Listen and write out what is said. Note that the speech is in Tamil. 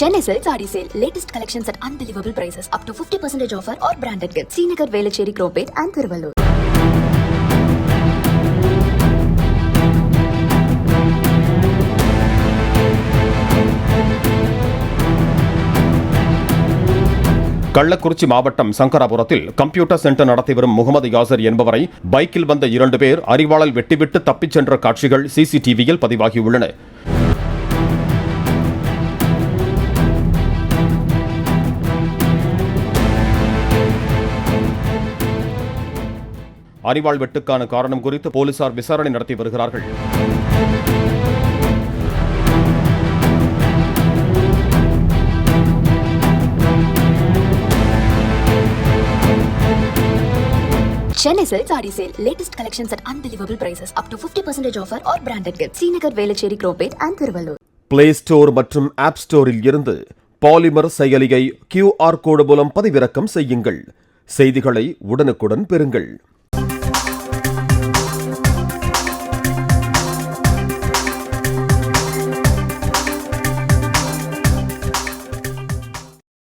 Chennai sale sari sale latest collections at unbelievable prices up to fifty percentage offer or branded gift Srinagar Velachery Chromepet and Thiruvallur Kallakurichi மாவட்டம் சங்கராபுரத்தில் கம்ப்யூட்டர் சென்டர் நடத்தி வரும் முகமது யாசர் என்பவரை பைக்கில் வந்த இரண்டு பேர் அறிவாளல் வெட்டிவிட்டு தப்பிச் சென்ற காட்சிகள் சிசிடிவியில் பதிவாகியுள்ளன அறிவாள் வெட்டுக்கான காரணம் குறித்து போலீசார் விசாரணை நடத்தி வருகிறார்கள் collections at unbelievable prices. Up to 50% offer or branded gifts. Srinagar, Velachery, Cropate and Thiruvallur. Play store மற்றும் ஆப் ஸ்டோரில் இருந்து பாலிமர் செயலியை கியூஆர் கோடு மூலம் பதிவிறக்கம் செய்யுங்கள் செய்திகளை உடனுக்குடன் பெறுங்கள்